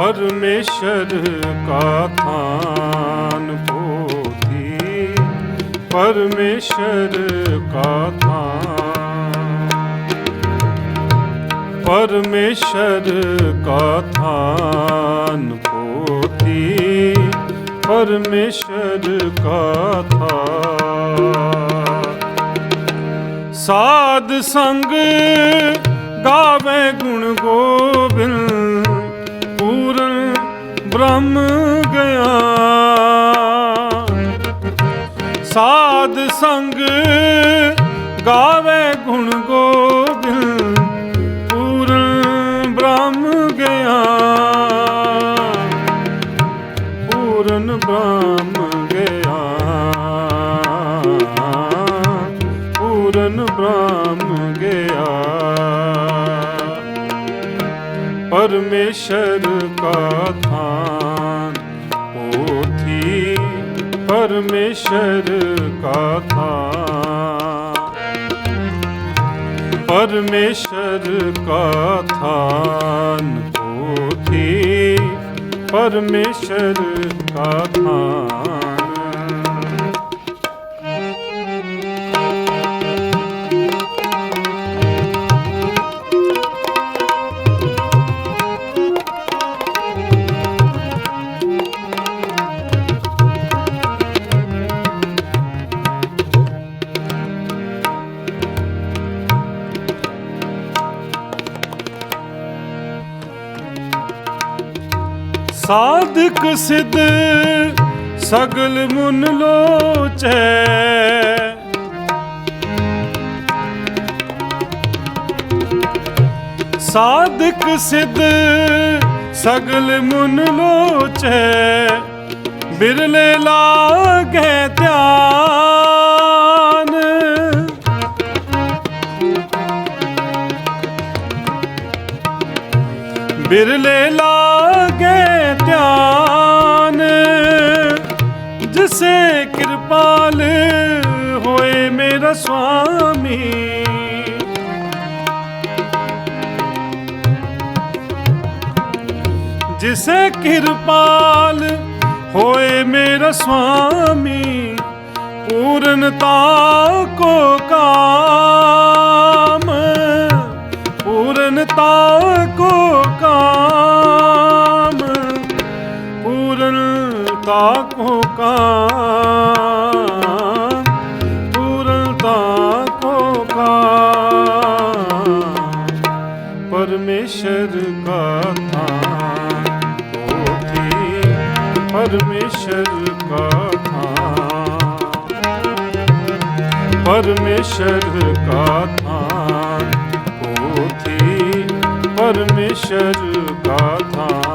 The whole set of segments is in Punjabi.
ਪਰਮੇਸ਼ਰ ਕਾ ਥਾਨ ਪੋਥੀ ਪਰਮੇਸ਼ਰ ਕਾ ਥਾਨ। ਪਰਮੇਸ਼ਰ ਕਾ ਥਾਨ ਪੋਥੀ ਪਰਮੇਸ਼ਰ ਕਾ ਥਾਨ। ਸਾਧ ਸੰਗ ਗਾਵੇ ਗੁਣ ਗੋਬਿੰਦ। ਪੂਰਨ ਬ੍ਰਹਮ ਗਿਆ। ਸਾਧ ਸੰਗ ਗਾਵੇ ਗੁਣ ਗੋਬਿੰਦ, ਪੂਰਨ ਬ੍ਰਹਮ ਗਿਆ। ਪੂਰਨ ਬ੍ਰਹਮ ਗਿਆ। ਪੂਰਨ ਬ੍ਰਹਮ ਗਿਆ। ਪਰਮੇਸ਼ਰ ਕਾ ਥਾਨ। ਪੋਥੀ ਪਰਮੇਸ਼ਰ ਕਾ ਥਾਨ। ਪਰਮੇਸ਼ਰ ਕਾ ਥਾਨ। ਪੋਥੀ ਪਰਮੇਸ਼ਰ ਕਾ ਥਾਨ। ਸਾਧਕ ਸਿਧ ਸਗਲ ਮੁਨ ਲੋਚੈ। ਸਾਧਕ ਸਿਧ ਸਗਲ ਮੁਨ ਲੋਚੈ। ਬਿਰਲੇ ਲਾਗੇ ਧਿਆਨ। ਬਿਰਲੇ ਲਾਗੇ ਧਿਆਨ ਜਿਸੇ ਕਿਰਪਾਲ ਹੋਏ ਮੇਰਾ ਸੁਆਮੀ। ਜਿਸੇ ਕਿਰਪਾਲ ਹੋਏ ਮੇਰਾ ਸੁਆਮੀ, ਪੂਰਨਤਾ ਕੋ ਕਾਮ, ਪੂਰਨਤਾ ਕੋ ਕਾਮ। ਪੂਰਨਤਾ ਕੋ ਕਾਮ ਪੂਰਨਤਾ ਕੋ ਕਾਮ ਪਰਮੇਸ਼ਰ ਕਾ ਥਾਨ ਪੋਥੀ ਪਰਮੇਸ਼ਰ ਕਾ ਥਾਨ ਪਰਮੇਸ਼ਰ ਕਾ ਥਾਨ ਪੋਥੀ ਪਰਮੇਸ਼ਰ ਕਾ ਥਾਨ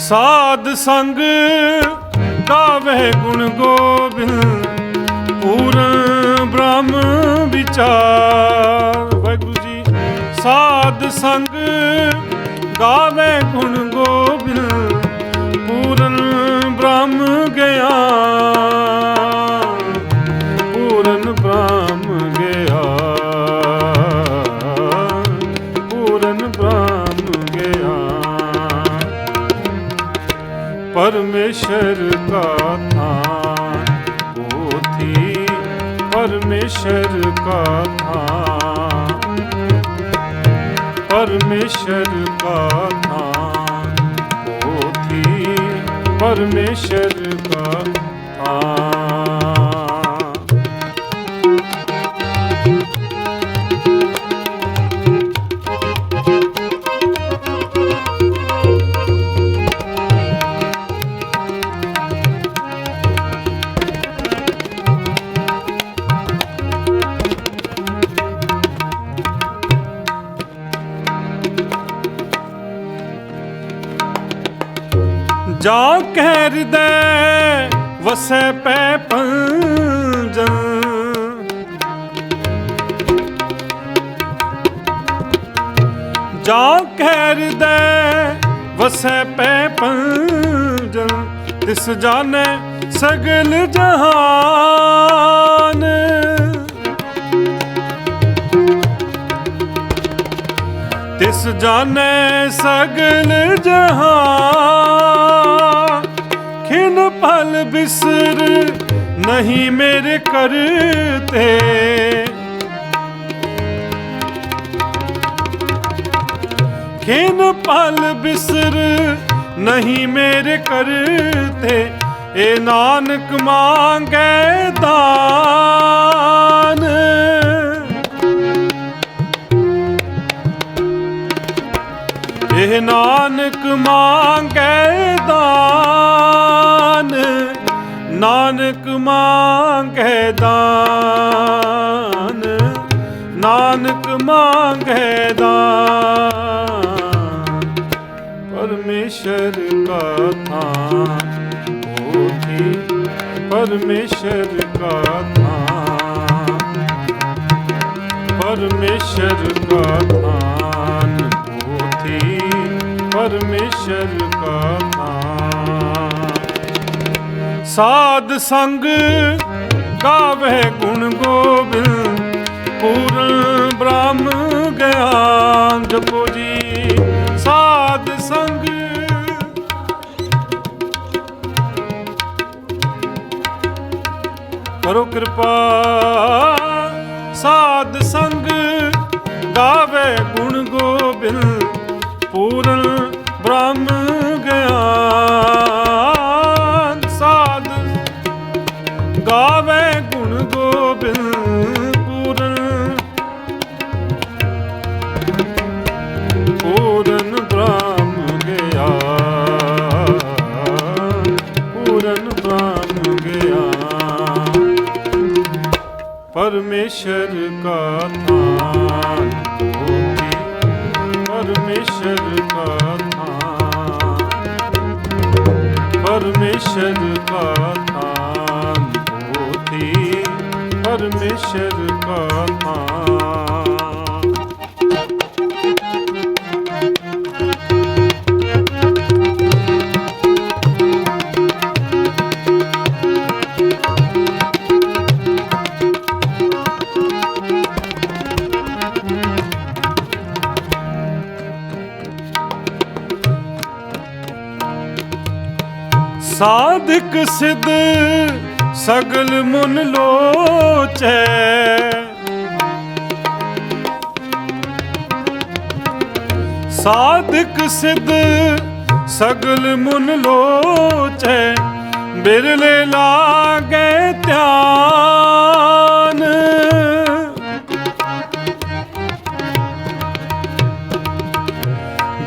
ਸਾਧ ਸੰਗ ਗਾਵੇ ਗੁਣ ਗੋਬਿੰਦ, ਪੂਰਨ ਬ੍ਰਹਮ ਵਿਚਾਰ। ਵਾਹਿਗੁਰੂ ਜੀ, ਸਾਧ ਸੰਗ ਗਾਵੇ ਗੁਣ ਗੋਬਿੰਦ, ਪੂਰਨ ਬ੍ਰਹਮ ਗਿਆ ਪਰਮੇਸ਼ਰ ਕਾ ਥਾਨ ਪੋਥੀ ਪਰਮੇਸ਼ਰ ਕਾ ਥਾਨ ਪਰਮੇਸ਼ਰ ਕਾ ਥਾਨ ਪੋਥੀ ਪਰਮੇਸ਼ਰ ਕਾ ਥਾਨ ਜਾ ਕਹਿ ਹਿਰਦੈ ਵਸੈ ਪੈ ਪੰਜਨ। ਜਾ ਕਹਿ ਹਿਰਦੈ ਵਸੈ ਪੈ ਪੰਜਨ, ਤਿਸ ਜਾਣੈ ਸਗਲ ਜਹਾਨ। ਤਿਸ ਜਾਣੈ ਸਗਲ ਜਹਾਂ ਪਲ ਬਿਸਰ ਨਹੀਂ ਮੇਰੇ ਕਰਤੇ ਖਿਨ ਪਲ ਬਿਸਰ ਨਹੀਂ ਮੇਰੇ ਕਰਤੇ ਏ ਨਾਨਕ ਮੰਗੈ ਦਾਨ ਇਹ ਨਾਨਕ ਮੰਗੈ ਨਾਨਕ ਮੰਗੈ ਦਾਨ, ਪਰਮੇਸ਼ਰ ਕਾ ਥਾਨ। ਹੋਤੀ ਪਰਮੇਸ਼ਰ ਕਾ ਥਾਨ, ਪਰਮੇਸ਼ਰ ਕਾ ਥਾਨ। ਹੋਤੀ ਪਰਮੇਸ਼ਰ ਕਾ ਥਾਨ। ਸਾਧ ਸੰਗ ਗਾਵੇ ਗੁਣ ਗੋਬਿੰਦ ਸੰਗ ਕਰੋ ਕਿਰਪਾ ਸਾਧ ਸੰਗ ਗਾਵੇ ਗੁਣ ਗੋਬਿੰਦ ਪੂਰਨ ਬ੍ਰਹਮ ਗਿਆਨ ਸਾਧ ਗਾਵੇ ਪਰਮੇਸ਼ਰ ਕਾ ਥਾਨ ਹੋਤੀ ਪਰਮੇਸ਼ਰ ਕਾ ਥਾਨ। ਪਰਮੇਸ਼ਰ ਕਾ ਥਾਨ ਹੋਤੀ ਪਰਮੇਸ਼ਰ ਕਾ ਥਾਨ। ਸਾਧਕ ਸਿਧ ਸਗਲ ਮੁਨ ਲੋਚੈ। ਸਾਧਕ ਸਿਧ ਸਗਲ ਮੁਨ ਲੋਚੈ, ਬਿਰਲੇ ਲਾਗੇ ਧਿਆਨ।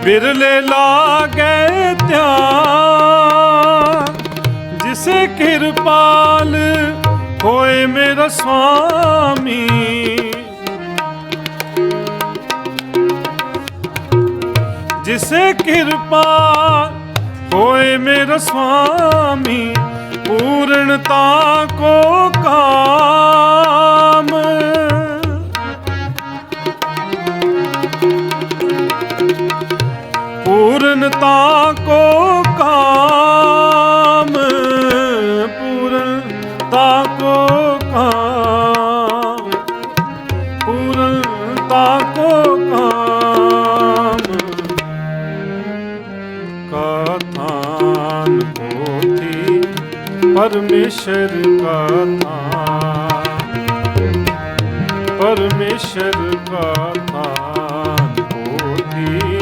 ਬਿਰਲੇ ਲਾਗੇ ਧਿਆਨ। ਪਾਲ ਹੋਏ ਮੇਰਾ ਸੁਆਮੀ ਜਿਸੇ ਕਿਰਪਾ ਹੋਏ ਮੇਰਾ ਸੁਆਮੀ ਪੂਰਨਤਾ ਕੋ ਕਾਮ। ਪੂਰਨਤਾ ਕੋ ਪਰਮੇਸ਼ਰ ਕਾ ਥਾਨ ਪਰਮੇਸ਼ਰ ਕਾ ਥਾਨ ਹੋਤੀ।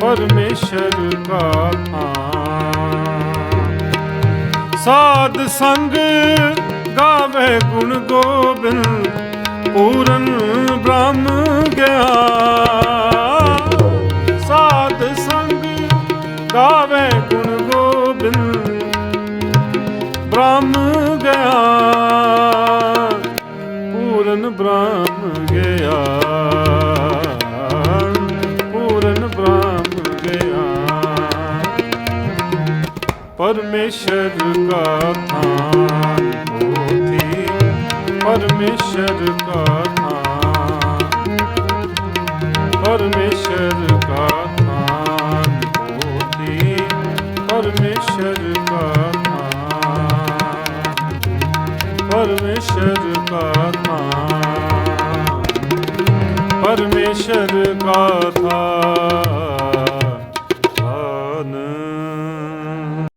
ਪਰਮੇਸ਼ਰ ਕਾ ਥਾਨ ਸਾਧ ਸੰਗ ਗਾਵੇ ਗੁਣ ਗੋਬਿੰਦ। ਪੂਰਨ ਪਰਮੇਸ਼ਰ ਕਾ ਥਾਨ ਹੋਤੀ ਪਰਮੇਸ਼ਰ ਕਾ ਥਾਨ। ਪਰਮੇਸ਼ਰ ਕਾ